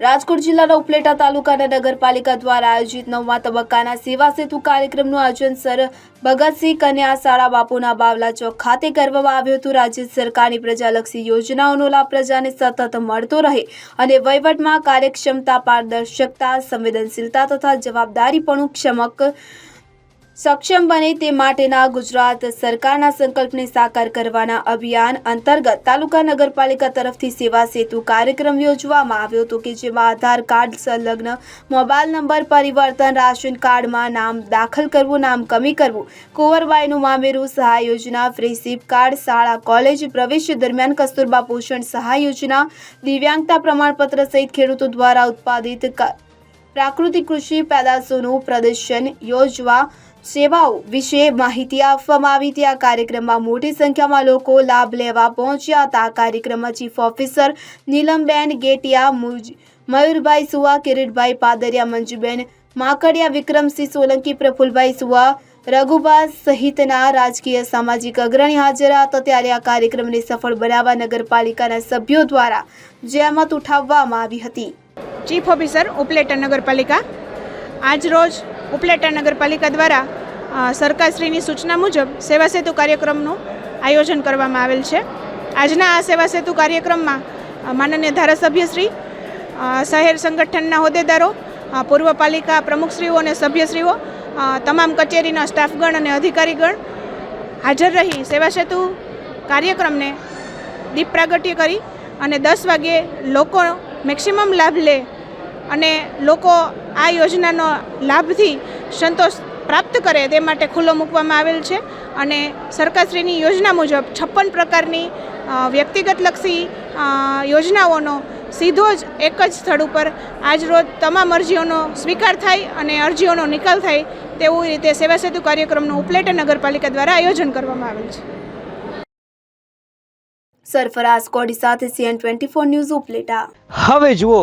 રાજકોટ જિલ્લાના ઉપલેટા તાલુકાના નગરપાલિકા દ્વારા આયોજિત નવમા તબક્કાના સેવા સેતુ કાર્યક્રમનું આયોજન સર ભગતસિંહ કન્યા શાળા બાપુના બાવલા ચોક ખાતે કરવામાં આવ્યું હતું. રાજ્ય સરકારની પ્રજાલક્ષી યોજનાઓનો લાભ પ્રજાને સતત મળતો રહે અને વહીવટમાં કાર્યક્ષમતા, પારદર્શકતા, સંવેદનશીલતા તથા જવાબદારીપણું ક્ષમક સક્ષમ બને તે માટેના ગુજરાત સરકારના સંકલ્પને સાકાર કરવાના અભિયાન અંતર્ગત તાલુકા નગરપાલિકા તરફથી સેવા સેતુ કાર્યક્રમ યોજવામાં આવ્યો હતો કે જેમાં આધાર કાર્ડ સંલગ્ન મોબાઈલ નંબર, પરિવર્તન રાશન કાર્ડમાં નામ દાખલ કરવું, નામ કમી કરવું, કુંવરબાઈનું મામેરું સહાય યોજના, ફ્રી કાર્ડ, શાળા, કોલેજ, પ્રવેશ દરમિયાન કસ્તુરબા પોષણ સહાય યોજના, દિવ્યાંગતા પ્રમાણપત્ર સહિત ખેડૂતો દ્વારા ઉત્પાદિત પ્રાકૃતિક કૃષિ પેદાશોનું પ્રદર્શન યોજવા સેવાઓ વિશે માહિતી આપવામાં આવી. હતી આ કાર્યક્રમમાં મોટી સંખ્યામાં લોકો લાભ લેવા પહોંચ્યા હતા. આ કાર્યક્રમમાં ચીફ ઓફિસર નીલમબેન ગેટિયા મયુરભાઈ સુવા, કિરીટભાઈ પાદરિયા, મંજુબેન માકડિયા, વિક્રમસિંહ સોલંકી, પ્રફુલભાઈ સુવા રઘુબા સહિતના રાજકીય સામાજિક અગ્રણી હાજર હતા. ત્યારે આ કાર્યક્રમને સફળ બનાવવા નગરપાલિકાના સભ્યો દ્વારા જહેમત ઉઠાવવામાં આવી હતી. ચીફ ઓફિસર ઉપલેટા નગરપાલિકા, આજરોજ ઉપલેટા નગરપાલિકા દ્વારા સરકારશ્રીની સૂચના મુજબ સેવા સેતુ કાર્યક્રમનું આયોજન કરવામાં આવેલ છે. આજના આ સેવા સેતુ કાર્યક્રમમાં માનનીય ધારાસભ્યશ્રી શહેર સંગઠનના હોદ્દેદારો પૂર્વ પાલિકા પ્રમુખશ્રીઓ અને સભ્યશ્રીઓ તમામ કચેરીના સ્ટાફગણ અને અધિકારીગણ હાજર રહી સેવા સેતુ કાર્યક્રમને દીપ પ્રાગટ્ય કરી અને દસ વાગે લોકો મેક્સિમમ લાભ લે અને લોકો આ યોજનાનો લાભથી સંતોષ પ્રાપ્ત કરે તે માટે ખુલ્લો મૂકવામાં આવેલ છે અને સરકારશ્રીની યોજના મુજબ છપ્પન પ્રકારની વ્યક્તિગતલક્ષી યોજનાઓનો સીધો જ એક જ સ્થળ ઉપર આજરોજ તમામ અરજીઓનો સ્વીકાર થાય અને અરજીઓનો નિકાલ થાય તેવી રીતે સેવા સેતુ કાર્યક્રમનું ઉપલેટા નગરપાલિકા દ્વારા આયોજન કરવામાં આવેલ છે. સરફરાઝ કોડી સાથે CN twenty four news Upleta. હવે જુઓ